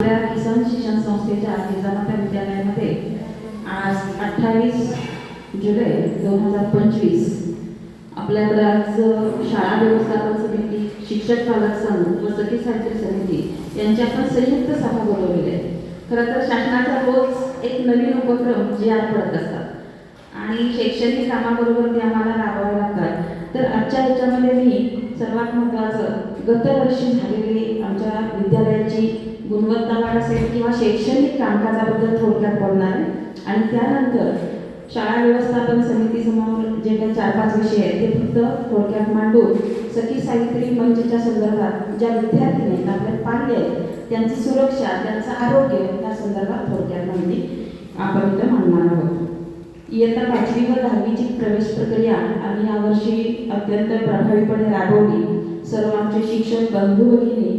आपल्या किसान शिक्षण संस्थेच्या जिजामाता विद्यालयामध्ये आज अठ्ठावीस जुलै दोन हजार पंचवीस आपल्याकडे आज शाळा व्यवस्थापन समिती शिक्षक पालक संघ व सखी साहित्य समिती यांच्या आपण संयुक्त सभा बोलवलेले खरं तर शासनाचा रोज एक नवीन उपक्रम जे आर पडत असतात. आणि शैक्षणिक कामाबरोबर ते आम्हाला राबवावे लागतात. तर आजच्या ह्याच्यामध्ये मी सर्वात महत्त्वाचं गतवर्षी झालेली आमच्या विद्यालयाची गुणवत्ता वाढ असेल किंवा शैक्षणिक कामकाजाबद्दल थोडक्यात बोलणार आहे. आणि त्यानंतर शाळा व्यवस्थापन समितीसमोर जे काही चार पाच विषय आहेत ते फक्त थोडक्यात मांडून सखी सावित्री मंचच्या संदर्भात ज्या विद्यार्थी आहेत आपल्या पाल्य आहेत त्यांची सुरक्षा त्यांचं आरोग्य त्या संदर्भात थोडक्यात माहिती आपण इथं मांडणार आहोत. इयत्ता पाचवी व दहावीची प्रवेश प्रक्रिया आम्ही यावर्षी अत्यंत प्रभावीपणे राबवली. सर्व आमचे शिक्षक बंधू भगिनी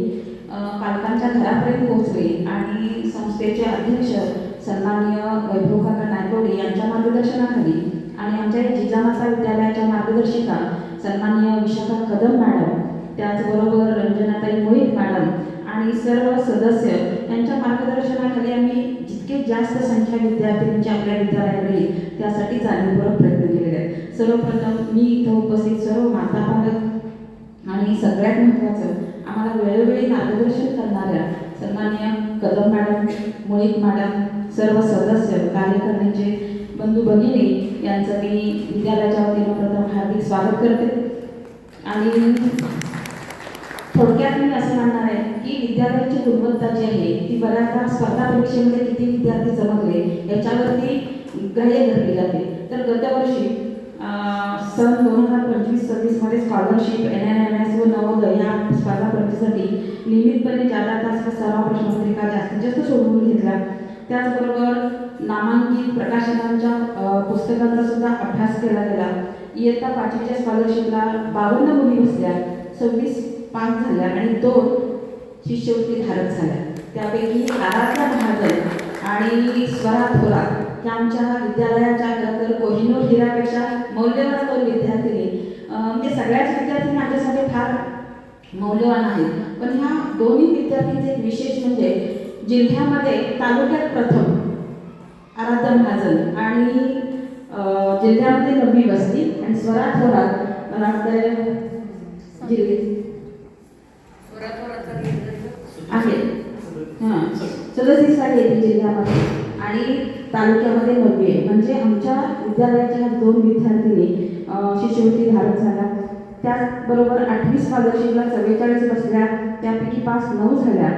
पालकांच्या घरापर्यंत पोहोचले आणि संस्थेचे अध्यक्ष सन्माननीय वैभव काका यांच्या मार्गदर्शनाखाली आणि आमच्या जिजामाता विद्यालयाच्या मार्गदर्शिका सन्माननीय विशाखा कदम मॅडम त्याचबरोबर रंजनाताई मोहित मॅडम आणि सर्व सदस्य यांच्या मार्गदर्शनाखाली आम्ही जितके जास्त संख्या विद्यार्थ्यांची आपल्या विद्यालयाकडे येईल त्यासाठी जाणीवपूर्वक प्रयत्न केलेले आहेत. सर्वप्रथम मी इथं उपस्थित सर्व माता पालक आणि सगळ्यात महत्त्वाचं आम्हाला वेळोवेळी मार्गदर्शन करणाऱ्या सन्मान्य कदम मॅडम मोहित मॅडम सर्व सदस्य कार्यकारिणीचे बंधू भगिनी यांचं मी विद्यालयाच्या वतीनं प्रथम हार्दिक स्वागत करते. आणि थोडक्यात मी असं म्हणणार आहे की विद्यालयाची गुणवत्ता जी आहे ती बऱ्याचदा स्पर्धा परीक्षेमध्ये किती विद्यार्थी चमकले याच्यावरती ग्राह्य धरली जाते. तर गतवर्षी सन दोन हजार पंचवीस सव्वीसमध्ये scholarship N N M S व नवोदय या स्पर्धा परीक्षेसाठी नियमितपणे चार तास व सराव प्रश्नपत्रिका जास्तीत जास्त सोडवून घेतला. त्याचबरोबर नामांकित प्रकाशनांच्या पुस्तकांचा सुद्धा अभ्यास केला गेला. इयत्ता पाचवीच्या स्कॉलरशिपला बावन्न मुली बसल्या. सव्वीस पास झाल्या आणि दोन शिष्यवृत्ती धारक झाल्या. त्यापैकी आराध्या महाजन आणि स्वरा थोरात या आमच्या विद्यालयाच्या तर कोहिनूर हिरापेक्षा मौल्यवान दोन विद्यार्थिनी अं, म्हणजे सगळ्याच विद्यार्थिनी आमच्यासाठी फार मौल्यवान आहेत. पण ह्या दोन्ही विद्यार्थ्यांचे विशेष म्हणजे जिल्ह्यामध्ये तालुक्यात प्रथम आराध्या महाजन आणि जिल्ह्यामध्ये नववी बसली आणि स्वरा थोरात मला वाटतं जिल्हे आहे. हां. सदतीसाठी येते जिल्ह्यामध्ये. आणि तालुक्यामध्ये नववी आहे म्हणजे आमच्या विद्यालयाच्या दोन विद्यार्थिनी शिष्यवृत्ती धारण झाल्या. त्याचबरोबर आठवी स्कॉलरशिपला चव्वेचाळीस बसल्या. त्यापैकी पास नऊ झाल्या.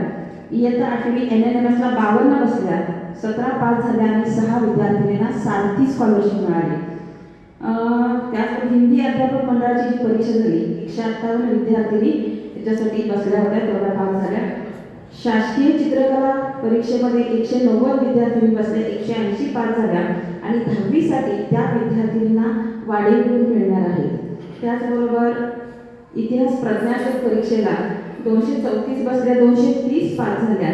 इयत्ता आठवी एन एन एम एसला बावन्न बसल्या. सतरा पास झाल्या आणि सहा विद्यार्थिनींना सारथी स्कॉलरशिप मिळाली. त्याच हिंदी अध्यापक मंडळाची जी परीक्षा झाली एकशे अठ्ठावन्न विद्यार्थिनी त्याच्यासाठी बसल्या होत्या तेवढ्या पास झाल्या. शासकीय चित्रकला परीक्षेमध्ये एकशे नव्वद विद्यार्थिनी बसल्या एकशे ऐंशी पास झाल्या आणि दहावीसाठी त्या विद्यार्थिनींना वाढीव गुण मिळणार आहेत. त्याचबरोबर इतिहास प्रज्ञाशोध परीक्षेला दोनशे चौतीस बसल्या दोनशे तीस पास झाल्या.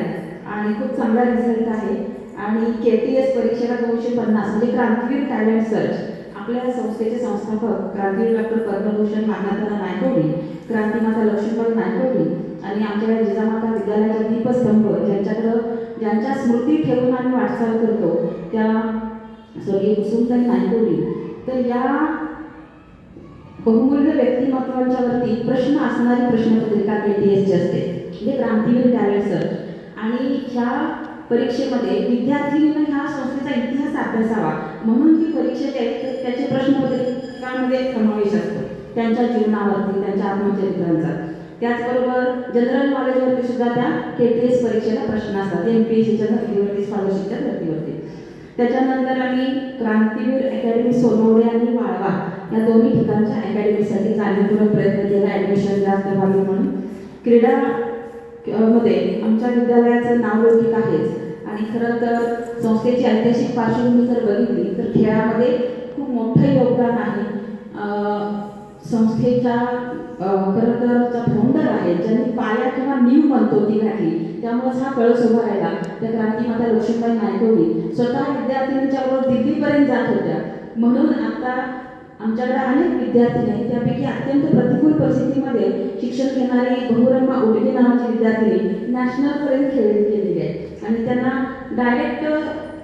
आणि खूप चांगला रिझल्ट आहे. आणि के टी एस परीक्षेला दोनशे पन्नास म्हणजे क्रांतीवीर टॅलेंट सर्च आपल्या संस्थेचे संस्थापक क्रांतीवीर डॉक्टर पद्मभूषण मान्यता नायकोडी क्रांतीमाता लक्ष्मीबाई नायकोडी आणि आमच्या जिजामाता विद्यालयाचा दीपस्तंभ ज्यांच्याकडं ज्यांच्या स्मृती ठेवून आम्ही वाटचाल करतो त्या स्वर्गीय कुसुमताई नायकोली तर या बहुमूल्य व्यक्तिमत्वांच्या वरती प्रश्न असणारी प्रश्नपत्रिका के टी एसची असते म्हणजे क्रांतीवीर टॅलेंट सर. आणि ह्या परीक्षेमध्ये विद्यार्थिनींना ह्या संस्थेचा इतिहास अभ्यासावा म्हणून ती परीक्षेत आहे त्याचे प्रश्नपत्रिकांमध्ये समावेश असतो त्यांच्या जीवनावरती त्यांच्या आत्मचरित्रांचा. त्याचबरोबर जनरल नॉलेजवरती सुद्धा त्या के टी एस परीक्षेला प्रश्न असतात. एम पी एस सीच्या धर्तीवरती स्कॉलरशिपच्या धर्तीवरती. त्याच्यानंतर आम्ही क्रांतीवीर अकॅडमी सोनवडे आणि वाळवा या दोन्ही ठिकाणच्या अकॅडमीसाठी जाणीवपूर्वक प्रयत्न केला. ॲडमिशन जास्त व्हावी म्हणून. क्रीडा मध्ये आमच्या विद्यालयाचं नाव लौकिक आहेच. आणि खरं तर संस्थेची ऐतिहासिक पार्श्वभूमी जर बघितली तर खेळामध्ये खूप मोठं योगदान आहे. संस्थेच्या खरं तर फाउंडर आहे ज्यांनी पाया किंवा नीव म्हणतो ती घातली. त्यामुळेच हा कळस उभा राहिला. त्या क्रांतीमाता लक्ष्मीबाई नायकोवी स्वतः विद्यार्थिनींच्या बरोबर दिल्लीपर्यंत जात होत्या. म्हणून आता आमच्याकडे अनेक विद्यार्थी आहेत. त्यापैकी अत्यंत प्रतिकूल परिस्थितीमध्ये शिक्षण घेणारी बहुरम्मा उडगे नावाची विद्यार्थिनी नॅशनलपर्यंत खेळ गेलेली आहे. आणि त्यांना डायरेक्ट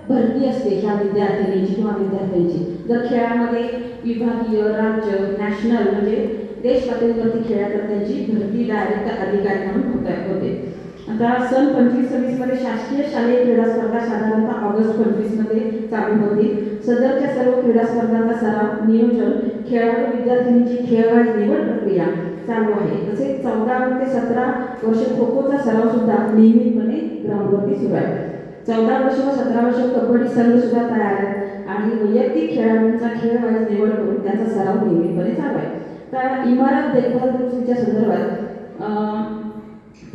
भरती असते ह्या विद्यार्थिनीची किंवा विद्यार्थ्यांची. जर खेळामध्ये विभागीय राज्य नॅशनल म्हणजे देश पातळीवरती खेळात तर त्यांची भरती डायरेक्ट अधिकारी म्हणून होत होते. आता सन पंचवीस सव्वीसमध्ये शासकीय शालेय क्रीडा स्पर्धा साधारणतः ऑगस्ट पंचवीसमध्ये चालू होतील. सदरच्या सर्व क्रीडा स्पर्धांचा सराव नियोजन खेळाडू विद्यार्थिनींची खेळवाज निवड प्रक्रिया चालू आहे. तसेच चौदा ते सतरा वर्ष खो खोचा सराव सुद्धा नियमितपणे ग्राउंडवरती सुरू आहे. चौदा वर्ष व सतरा वर्ष कबड्डी संघ सुद्धा तयार आहेत आणि वैयक्तिक खेळाडूंचा खेळ वाईज निवड करून त्याचा सराव नियमितपणे चालू आहे. तर इमारत देखभाल दुरुस्तीच्या संदर्भात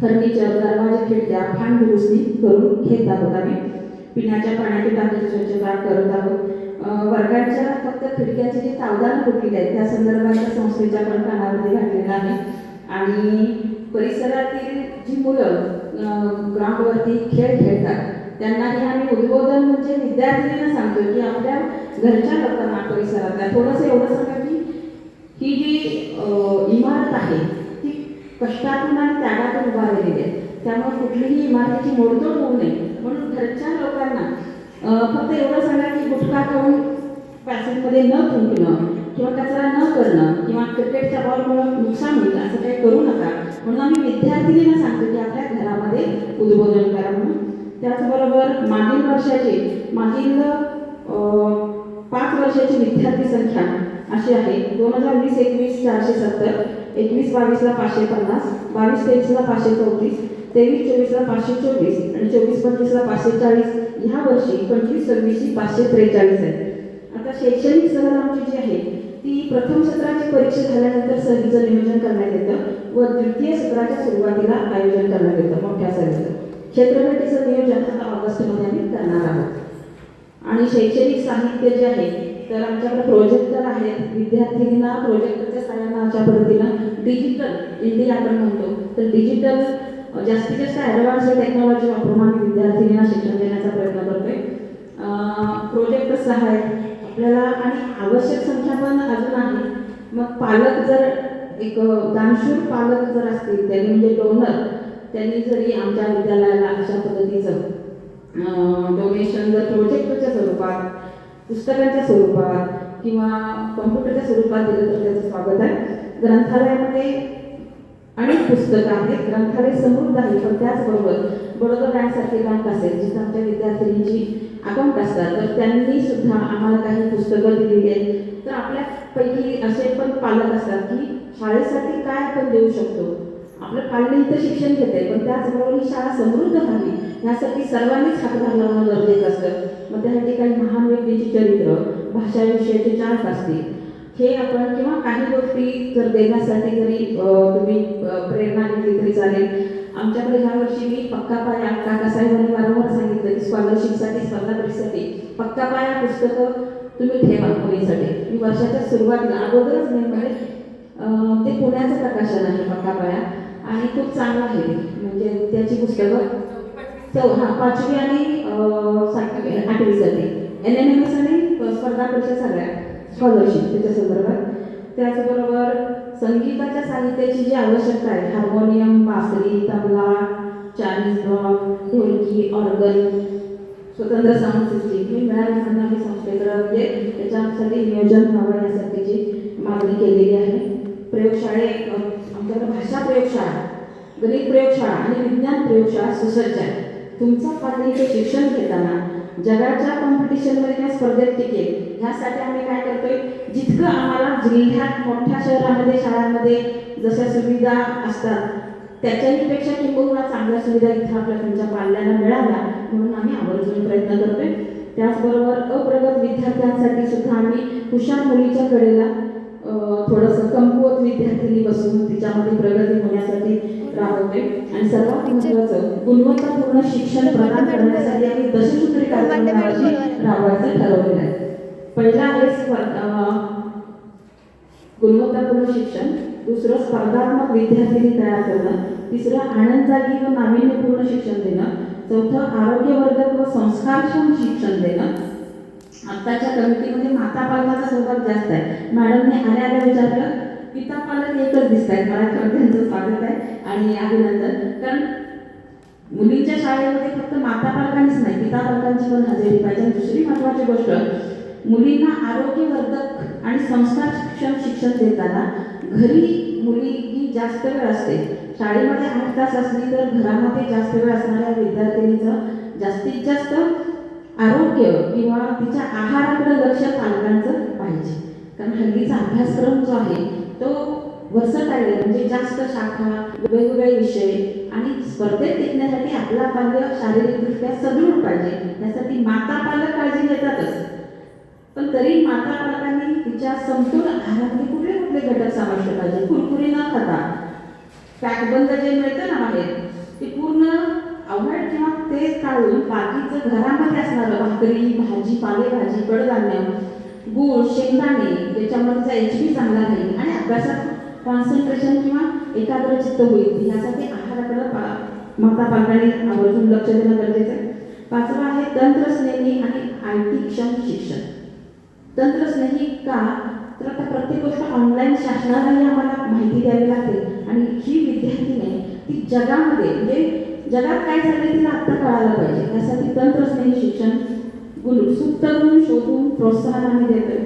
फर्निचर दरवाजे खिडक्या फान दुरुस्ती करून घेत आहोत आम्ही. पिण्याच्या पाण्याची टाकीची स्वच्छता करत आहोत. वर्गांच्या वर्गाच्या फक्त खिडक्याचे जे तावदान फुटलेले आहेत त्या संदर्भातल्या संस्थेच्या पण कानावरती घातलेला आहे. आणि परिसरातील जी मुलं ग्राउंडवरती खेळ खेळतात त्यांना हे आम्ही उद्बोधन म्हणजे विद्यार्थिनींना सांगतो की आपल्या घरच्या लोकांना परिसरातल्या थोडंसं एवढं सांगा की ही जी इमारत आहे ती कष्टातून आणि त्यागातून उभारलेली आहे. त्यामुळे कुठलीही इमारतीची मोडतोड होऊ नये. म्हणून घरच्या लोकांना फक्त एवढं सांगा की गुटखा खाऊन पॅसेजमध्ये न थुंकणं किंवा कचरा न करणं किंवा क्रिकेटच्या बॉलमुळे नुकसान होईल असं काही करू नका. म्हणून आम्ही विद्यार्थिनींना सांगतो की आपल्या घरामध्ये उद्बोधन करा म्हणून. त्याचबरोबर मागील वर्षाचे मागील पाच वर्षाची विद्यार्थी संख्या अशी आहे. दोन हजार वीस एकवीस चारशे सत्तर एकवीस बावीसला पाचशे पन्नास बावीस तेवीसला पाचशे चौतीस तेवीस चोवीसला पाचशे चोवीस आणि चोवीस पंचवीसला पाचशे चाळीस ह्या वर्षी पंचवीस सव्वीसची पाचशे त्रेचाळीस आहे आता शैक्षणिक सहल आमची जी आहे ती प्रथम सत्राची परीक्षा झाल्यानंतर सहलीचं नियोजन करण्यात येतं व द्वितीय सत्राच्या सुरुवातीला आयोजन करण्यात येतं. मोठ्या सहलीचं. क्षेत्रभेटीचं नियोजन आता ऑगस्टमध्ये आम्ही करणार आहोत. आणि शैक्षणिक साहित्य जे आहे तर आमच्याकडे प्रोजेक्टर आहेत. विद्यार्थिनींना प्रोजेक्टरच्या सहाय्यानं अशा पद्धतीनं डिजिटल इंडिया आपण म्हणतो. तर डिजिटल जास्तीत जास्त ॲडव्हान्स टेक्नॉलॉजी वापरून आम्ही विद्यार्थिनींना शिक्षण देण्याचा प्रयत्न करतोय. प्रोजेक्टर्स आहेत. आपल्याला आणि आवश्यक संख्या पण अजून आहे. मग पालक जर एक दानशूर पालक जर असतील त्यांनी म्हणजे डोनर त्यांनी जरी आमच्या विद्यालयाला अशा पद्धतीचं डोनेशन जर प्रोजेक्टच्या स्वरूपात पुस्तकांच्या स्वरूपात किंवा कॉम्प्युटरच्या स्वरूपात दिलं तर त्याचं स्वागत आहे. ग्रंथालयामध्ये अनेक पुस्तकं आहेत ग्रंथालय समृद्ध आहे पण त्याचबरोबर बडोदा बँकसारखे बँक असेल जिथं आमच्या विद्यार्थिनींची अकाउंट असतात तर त्यांनी सुद्धा आम्हाला काही पुस्तकं दिलेली आहेत. तर आपल्यापैकी असे पण पालक असतात की शाळेसाठी काय आपण देऊ शकतो? आपलं पाल्य इथं शिक्षण घेते पण त्याचबरोबर ही शाळा समृद्ध व्हावी यासाठी सर्वांनीच हातभार लावणं गरजेचं असतं. मग त्यासाठी काही महान व्यक्तीची चरित्र भाषा विषयाचे चार्ट असतील हे आपण किंवा काही गोष्टी जर देण्यासाठी जरी तुम्ही प्रेरणा घेतली तरी चालेल. आमच्याकडे ह्या वर्षी मी पक्का पाया काकासाहेबांनी वारंवार सांगितलं की स्कॉलरशिपसाठी स्पर्धा परीक्षेसाठी पक्का पाया पुस्तकं तुम्ही ठेवा मुलीसाठी मी वर्षाच्या सुरुवातीला अगोदरच नेमकडे ते पुण्याचं प्रकाशन आहे पक्का पाया. आणि खूप चांगलं आहे. म्हणजे त्याची पुस्तकं चौ हां पाचवी आणि सातवी आठवी आठवीसाठी एन एन एम एस आणि स्पर्धा परीक्षा सगळ्या स्कॉलरशिप त्याच्या संदर्भात. त्याचबरोबर संगीताच्या साहित्याची जी आवश्यकता आहे हार्मोनियम बासरी तबला चायनीज ड्रम ढोलकी ऑर्गन स्वतंत्र साऊंड सिस्टीम हे मिळाली म्हणून आम्ही संस्थेकडे म्हणजे त्याच्यासाठी नियोजन व्हावं यासाठीची मागणी केलेली आहे. प्रयोगशाळे आमच्याकडे भाषा प्रयोगशाळा गणित प्रयोगशाळा आणि विज्ञान प्रयोगशाळा सुसज्ज आहे तुमचा पातळीचे शिक्षण घेताना जगाच्या कॉम्पिटिशनमध्ये त्या स्पर्धेत टिकेल ह्यासाठी आम्ही काय करतोय? जितकं आम्हाला जिल्ह्यात मोठ्या शहरामध्ये शाळांमध्ये जशा सुविधा असतात त्याच्याहीपेक्षा किंबहुना चांगल्या सुविधा इथं आपल्या तुमच्या पाल्याला मिळाव्या म्हणून आम्ही आवर्जून प्रयत्न करतोय. त्याचबरोबर अप्रगत विद्यार्थ्यांसाठी सुद्धा आम्ही हुशार मुलीच्या कडेला थोडंसं कमकुवत विद्यार्थिनी बसून तिच्यामध्ये प्रगती होण्यासाठी राबवते. आणि सर्वात महत्त्वाचं गुणवत्तापूर्ण शिक्षण प्रदान करण्यासाठी आम्ही दशसूत्री कार्यक्रम राबवायचं ठरवलेलं आहे. पहिला आहे गुणवत्तापूर्ण शिक्षण. दुसरं स्पर्धात्मक विद्यार्थिनी तयार करणं. तिसरं आनंददायी व नाविन्यपूर्ण शिक्षण देणं. चौथं आरोग्यवर्धक व संस्कारक्षम शिक्षण देणं. आत्ताच्या कमिटीमध्ये माता पालकाचा सहभाग जास्त आहे. मॅडमने आल्या आल्या विचारलं पिता पालक एकच दिसत आहेत मला खरं त्यांचं स्वागत आहे. आणि अभिनंदन. कारण मुलींच्या शाळेमध्ये फक्त माता पालकांनीच नाही पिता पालकांची पण हजेरी पाहिजे. दुसरी महत्त्वाची गोष्ट मुलींना आरोग्यवर्धक आणि संस्कार शिक्षण देताना घरी मुली ही जास्त वेळ असते. शाळेमध्ये आठ तास असली तर घरामध्ये जास्त वेळ असणाऱ्या विद्यार्थिनीचं जास्तीत जास्त आरोग्य किंवा तिच्या आहाराकडे लक्ष पालकांचं पाहिजे. कारण हल्लीचा अभ्यासक्रम जो आहे तो वर्सटाईल आहे म्हणजे जास्त शाखा वेगवेगळे विषय आणि स्पर्धेत टिकण्यासाठी आपला बाल्य शारीरिकदृष्ट्या सदृढ पाहिजे. त्यासाठी माता पालक काळजी घेतातच. पण तरी माता पालकांनी तिच्या समतोल आहारामध्ये कुठले कुठले घटक समाविष्ट पाहिजे? कुरकुरी न खाता. पॅकबंद जे मिळतं ना बाहेर ते पूर्ण तेच काढून बाकीचं घरामध्ये असणारं भाकरी भाजी पालेभाजी कडधान्य गूळ शेंगदाणे याच्यामध्ये एच बी चांगला राहील आणि अभ्यासात कॉन्सन्ट्रेशन किंवा एकाग्रचित्त होईल यासाठी आहाराकडे पा माता पालकांनी आवर्जून लक्ष देणं गरजेचं आहे. पाचवं आहे तंत्रस्नेही आणि आय टी क्षम शिक्षण. तंत्रस्नेही का? तर आता प्रत्येक गोष्ट ऑनलाईन शासनालाही आम्हाला माहिती द्यावी लागते. आणि ही विद्यार्थीने ती जगामध्ये म्हणजे जगात काय चाललंय तिला आत्ता कळायला पाहिजे. त्यासाठी तंत्रस्नेही शिक्षण गुरु सुप्त गुण शोधून प्रोत्साहन आम्ही देतोय.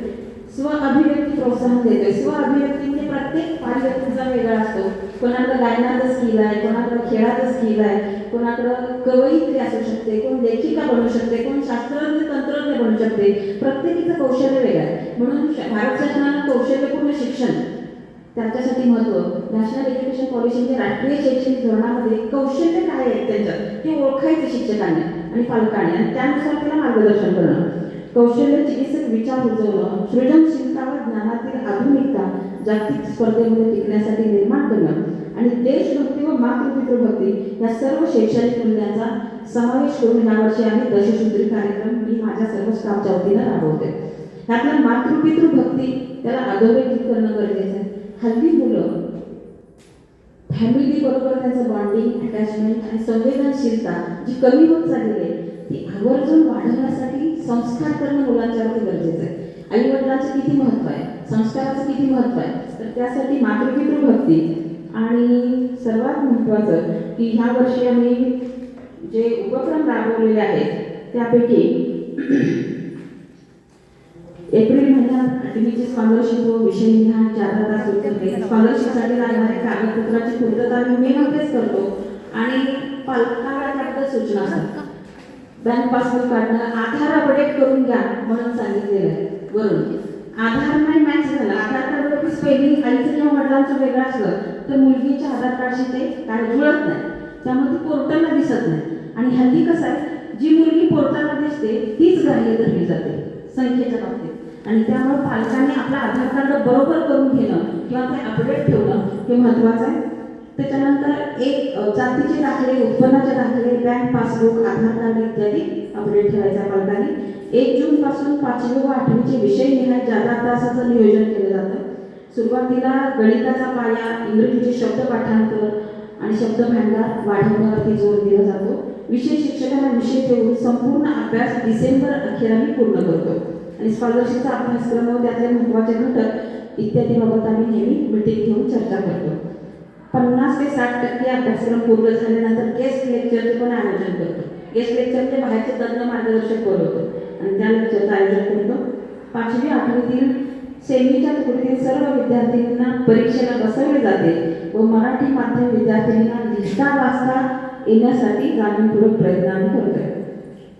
स्व अभिव्यक्ती प्रोत्साहन देतोय. स्व अभिव्यक्ती म्हणजे प्रत्येक पाच व्यक्तीचा वेगळा असतो. कोणाकडं गायनाचं स्किल आहे कोणाकडं खेळाचं स्किल आहे कोणाकडं कवयित्री असू शकते कोण लेखिका बनू शकते कोण शास्त्रज्ञ तंत्रज्ञ बनू शकते. प्रत्येकीचं कौशल्य वेगळं आहे. म्हणून भारत शासनानं कौशल्यपूर्ण शिक्षण त्यांच्यासाठी महत्त्व नॅशनल एज्युकेशन पॉलिसी राष्ट्रीय शैक्षणिक धोरणामध्ये कौशल्य काय आहेत त्यांच्यात? हे ओळखायचे शिक्षकांनी आणि पालकांनी आणि त्यानुसार त्याला मार्गदर्शन करणं. कौशल्य चिकित्सक विचार रुजवणं सृजनशीलता व ज्ञानातील आधुनिकता जागतिक स्पर्धेमध्ये टिकण्यासाठी निर्माण करणं आणि देशभक्ती व मातृपितृभक्ती या सर्व शैक्षणिक मूल्यांचा समावेश करून यावर्षी आम्ही दशसूत्री कार्यक्रम मी माझ्या सर्व स्टाफच्या वतीनं राबवते त्यातल्या मातृपितृभक्ती त्याला अधोरेखित करणं गरजेचं आहे. हल्ली मुलं फॅमिली बरोबर त्यांचं बॉन्डिंग अटॅचमेंट आणि संवेदनशीलता जी कमी होत चाललेली आहे ती आवर्जून वाढवण्यासाठी संस्कार करणं मुलांच्यावरती गरजेचं आहे. आई वडिलांचं किती महत्त्व आहे? संस्काराचं किती महत्त्व आहे? तर त्यासाठी मातृपितृभक्ती आणि सर्वात महत्त्वाचं की ह्या वर्षी आम्ही जे उपक्रम राबवलेले आहेत त्यापैकी एप्रिल महिन्यात आठवीची स्कॉलरशिप व विषय निहाय जाहिरात सुरू करते स्कॉलरशिपसाठी लागणाऱ्या कागदपत्राची पूर्तता मी मे मध्येच करतो आणि पालकाला त्याबद्दल सूचना असतात. बँक पासबुक काढणं आधार अपडेट करून घ्या म्हणून सांगितलेलं आहे. वरून. आधार नाही मॅच झाला. आधार कार्डवरती स्पेलिंग आईचं किंवा वडिलांचं वेगळं असलं तर मुलगीच्या आधार कार्डशी ते काय जुळत नाही. त्यामुळे ती पोर्टलला दिसत नाही. आणि हल्ली कसं आहे जी मुलगी पोर्टलला दिसते तीच ग्राह्य धरली जाते. संख्येच्या बाबतीत. आणि त्यामुळे पालकांनी आपलं आधार कार्ड बरोबर करून घेणं किंवा ते अपडेट ठेवणं हे महत्त्वाचं आहे. त्याच्यानंतर एक जातीचे दाखले उत्पन्नाचे दाखले बँक पासबुक आधार कार्ड इत्यादी अपडेट ठेवायचा पालकांनी. एक जून पासून पाचवी व आठवीचे विषय घेण्यात जादा तासाचं नियोजन केलं जातं. सुरुवातीला गणिताचा पाया इंग्रजीचे शब्द पाठांतर आणि शब्द भांडार वाढवण्यावरती जोर दिला जातो. विषय शिक्षकांना विषय देऊन संपूर्ण अभ्यास डिसेंबर अखेर आम्ही पूर्ण करतो. आणि स्कॉलरशिपचा अभ्यासक्रम व त्यातले महत्त्वाचे घटक इत्यादीबाबत आम्ही नेहमी मिटिंग घेऊन चर्चा करतो. पन्नास ते साठ टक्के अभ्यासक्रम पूर्ण झाल्यानंतर गेस्ट लेक्चरचे पण आयोजन करतो. गेस्ट लेक्चर म्हणजे बाहेरचे तज्ञ मार्गदर्शक बोलवतो आणि त्या लेक्चरचं आयोजन करतो पाचवी आठवीतील सेमीच्या तुकडीतील सर्व विद्यार्थ्यांना परीक्षेला बसवले जाते व मराठी माध्यम विद्यार्थ्यांना लिहिता वाचता येण्यासाठी जाणीवपूर्वक प्रयत्न आम्ही करतोय.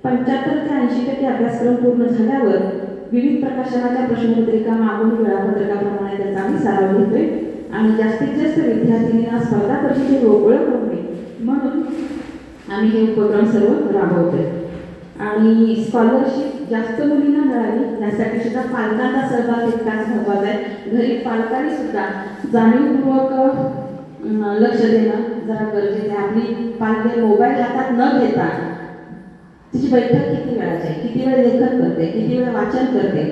पंच्याहत्तर ते ऐंशी टक्के अभ्यासक्रम पूर्ण झाल्यावर विविध प्रकाशनाच्या प्रश्नपत्रिका मागून वेळापत्रकाप्रमाणे त्याचा आम्ही सराव घेतोय. आणि जास्तीत जास्त विद्यार्थ्यांना स्पर्धा परीक्षेची ओळख होते म्हणून आम्ही हे उपक्रम सर्व राबवतोय. आणि स्कॉलरशिप जास्त मुलींना मिळावी यासाठी सुद्धा पालकांचा सहभाग तितकाच महत्त्वाचा आहे. घरी पालकांनी सुद्धा जाणीवपूर्वक लक्ष देणं जरा गरजेचं आहे. आपली पालके मोबाईल हातात न घेता तिची बैठक किती वेळाची आहे? किती वेळ लेखन करते? किती वेळ वाचन करते?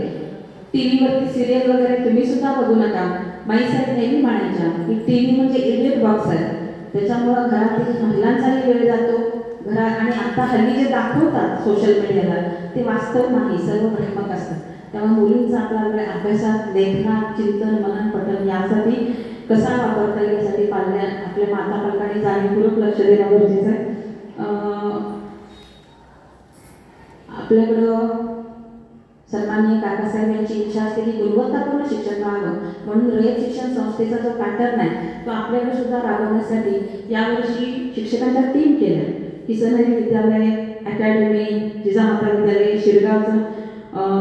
टी व्हीवरती सिरियल वगैरे तुम्ही सुद्धा बघू नका. माई नेहमी म्हणायच्या की टी व्ही म्हणजे इलेक्ट बॉक्स आहे. त्याच्यामुळं घरातील महिलांचाही वेळ जातो. घरात आणि आता हल्ली जे दाखवतात सोशल मीडियाला ते वास्तव नाही सर्व भ्रमक असतात. त्यामुळे मुलींचा आपला वेळ अभ्यासात लेखनात चिंतन मनन पठन यासाठी कसा वापरता येईल यासाठी पाल्या आपल्या माता पालकांनी जाणीवपूर्वक लक्ष देणं गरजेचं आहे. आपल्याकडं सन्माननीय काकासाहेब यांची इच्छा असते की गुणवत्तापूर्ण शिक्षण व्हावं. म्हणून रयत शिक्षण संस्थेचा जो पॅटर्न आहे तो आपल्याकडे सुद्धा राबवण्यासाठी यावर्षी शिक्षकांच्या टीम केल्या. किसनहरी विद्यालय अकॅडमी जिजामाता विद्यालय शिरगावचं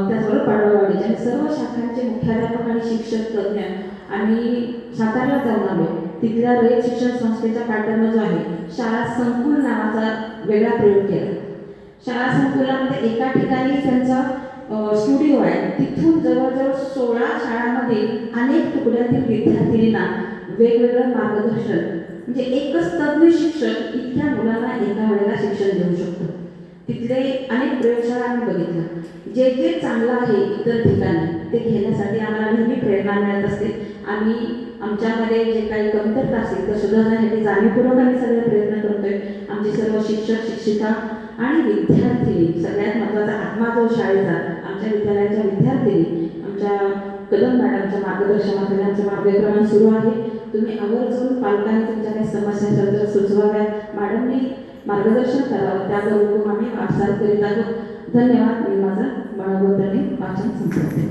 त्याचबरोबर पाडळवाडीचे आणि सर्व शाखांचे मुख्याध्यापक आणि शिक्षक तज्ज्ञ आम्ही सातारला जाऊन आलो तिथल्या रयत शिक्षण संस्थेचा पॅटर्न जो आहे शाळा संकुल नावाचा वेगळा प्रयोग केला. शाळा संकुलामध्ये एका ठिकाणी त्यांचा स्टुडिओ आहे. तिथून जवळजवळ सोळा शाळांमध्ये अनेक तुकड्यातील विद्यार्थिनींना वेगवेगळं मार्गदर्शन म्हणजे एकच तज्ज्ञ शिक्षक इतक्या मुलांना एका वेळेला शिक्षण देऊ शकतो. तिथले अनेक प्रयोगशाळा आम्ही बघितल्या. जे जे चांगलं आहे इतर ठिकाणी ते घेण्यासाठी आम्हाला नेहमी प्रेरणा मिळत असते. आम्ही आमच्यामध्ये जे काही कमतरता असेल तर सुधारण्यासाठी जाणीवपूर्वक आम्ही सगळे प्रयत्न करतोय. आमचे सर्व शिक्षक शिक्षिका आणि विद्यार्थी सगळ्यात महत्त्वाचा आत्मा जो शाळेचा आमच्या विद्यालयाच्या विद्यार्थिनी आमच्या कदम मॅडमच्या मार्गदर्शनाखाली आमचं मार्गक्रमण सुरू आहे. तुम्ही आवर्जून पालकांनी तुमच्या काही समस्या असेल तर सुचवाव्या मॅडमनी मार्गदर्शन करावं त्याबरोबर आम्ही वाटचाल करीत आहोत. धन्यवाद. मी माझा मनोबोधने वाचन संपवते.